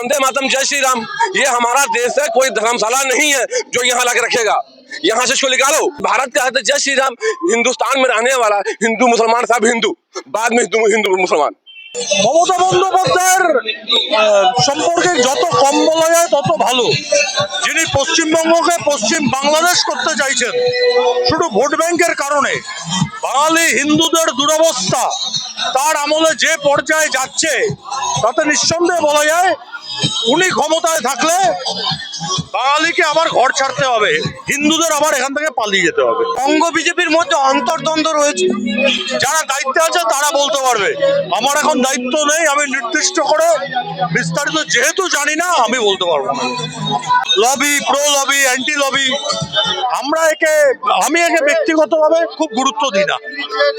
वंदे मातम जय श्री राम ये हमारा देश है, कोई धर्मशाला नहीं है जो यहाँ लाके रखेगा। यहाँ से इसको निकालो। भारत का है तो जय श्री राम हिंदुस्तान में रहने वाला हिंदू मुसलमान सब हिंदू। बाद में हिंदू हिंदू मुसलमान। মমতা বন্দ্যোপাধ্যায়ের সম্পর্কে যত কম বলা যায় তত ভালো। যিনি পশ্চিমবঙ্গকে পশ্চিম বাংলাদেশ করতে চাইছেন, শুধু ভোট ব্যাংকের কারণে, বাঙালি হিন্দুদের দুরবস্থা, তার আমলে যে পর্যায়ে যাচ্ছে, তাতে নিঃসন্দেহে বলা যায়, উনি ক্ষমতায় থাকলে বাঙালিকে আবার ঘর ছাড়তে হবে। হিন্দুদের আবার এখান থেকে পালিয়ে যেতে হবে। অঙ্গ বিজেপির মধ্যে অন্তর্দ্বন্দ্ব রয়েছে। যারা দায়িত্বে আছে, তারা বলতে পারবে। আমার এখন দায়িত্ব নেই, আমি নির্দিষ্ট করে বিস্তারিত, যেহেতু জানি না, আমি বলতে পারব না। Lobby pro lobby anti lobby আমরা একে, আমি একে ব্যক্তিগতভাবে খুব গুরুত্ব দিই না।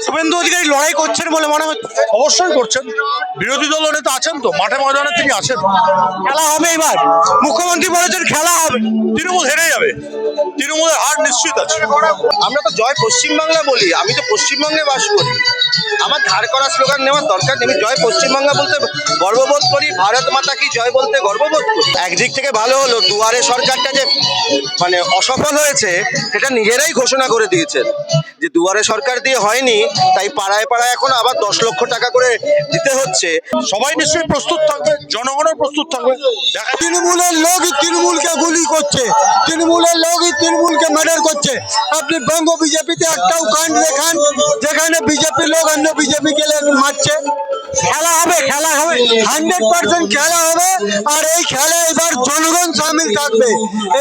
শুভেন্দু অধিকারী লড়াই করছেন বলে মনে হচ্ছে অবশ্যই করছেন। বিরোধী দল নেতা আছেন তো, মাঠে ময়দানে তিনি আছেন। খেলা হবে এবার। মুখ্যমন্ত্রী বলেছেন, খেলা হবে। তৃণমূল হেরে যাবে। তৃণমূলের হার নিশ্চিত আছে। আমরা তো জয় পশ্চিমবাংলা বলি, আমি তো পশ্চিমবঙ্গে বাস করি। আমার ধার করা স্লোগান নেওয়ার দরকার নেই। জয় পশ্চিমবাংলা বলতে গর্ববোধ করি ভারত মাতা কি জয় বলতে গর্ববোধ করি? একদিক থেকে ভালো হলো দুয়ারে সরকারটা যে মানে অসফল হয়েছে সেটা নিজেরাই ঘোষণা করে দিয়েছেন। যে দুয়ারে সরকার দিয়ে হয়নি তাই পাড়ায় পাড়ায় এখন আবার দশ লক্ষ টাকা করে দিতে হচ্ছে। সবাই নিশ্চয়ই প্রস্তুত থাকবে জনগণও প্রস্তুত থাকবে। দেখা তৃণমূলের লোকই তৃণমূলকে গুলি করছে তৃণমূলের লোকই তৃণমূলকে মার্ডার করছে। আপনি বঙ্গ বিজেপিতে একটাও কাণ্ড দেখান যেখানে বিজেপি লোক অন্য বিজেপি গেলে মারছে? খেলা হবে খেলা হবে হান্ড্রেড পার্সেন্ট খেলা হবে আর এই খেলায় এবার জনগণ সামিল থাকবে।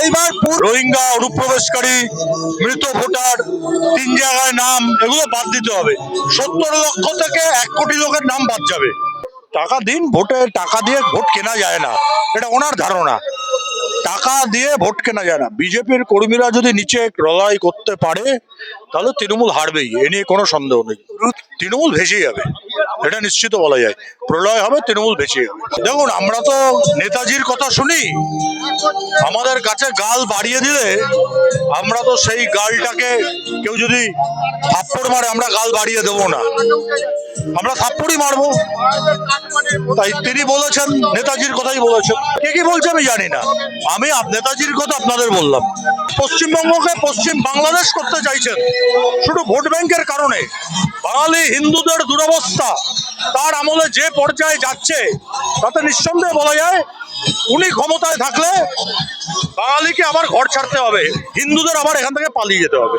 এইবার রোহিঙ্গা অনুপ্রবেশকারী মৃত ভোটার তিন জায়গায় নাম এগুলো বাদ দিতে হবে। সত্তর লক্ষ থেকে এক কোটি লোকের নাম বাদ যাবে। টাকা দিন ভোটে টাকা দিয়ে ভোট কেনা যায় না। এটা ওনার ধারণা। টাকা দিয়ে ভোট কেনা যায় না। বিজেপির কর্মীরা যদি নিচে লড়াই করতে পারে তাহলে তৃণমূল হারবেই এ নিয়ে কোনো সন্দেহ নেই। তৃণমূল ভেসে যাবে এটা নিশ্চিত বলা যায় প্রলয় হবে, তৃণমূল যাবে দেখুন, আমরা তো নেতাজির কথা শুনি। আমাদের কাছে গাল বাড়িয়ে দিলে আমরা তো সেই গালটাকে কেউ যদি থাপ্পড় মারে, আমরা গাল বাড়িয়ে দেবো না। আমরা থাপ্পড়ই মারবো। তাই তিনি বলেছেন, নেতাজির কথাই বলেছেন। কে কি বলছে আমি জানি না। আমি নেতাজির কথা আপনাদের বললাম। পশ্চিমবঙ্গকে পশ্চিম বাংলাদেশ করতে চাইছেন। শুধু ভোট ব্যাংকের কারণে। বাঙালি হিন্দুদের দুরবস্থা। তার আমলে যে পর্যায়ে যাচ্ছে, তাতে নিঃসন্দেহে বলা যায়, উনি ক্ষমতায় থাকলে বাঙালিকে আবার ঘর ছাড়তে হবে, হিন্দুদের আবার এখান থেকে পালিয়ে যেতে হবে।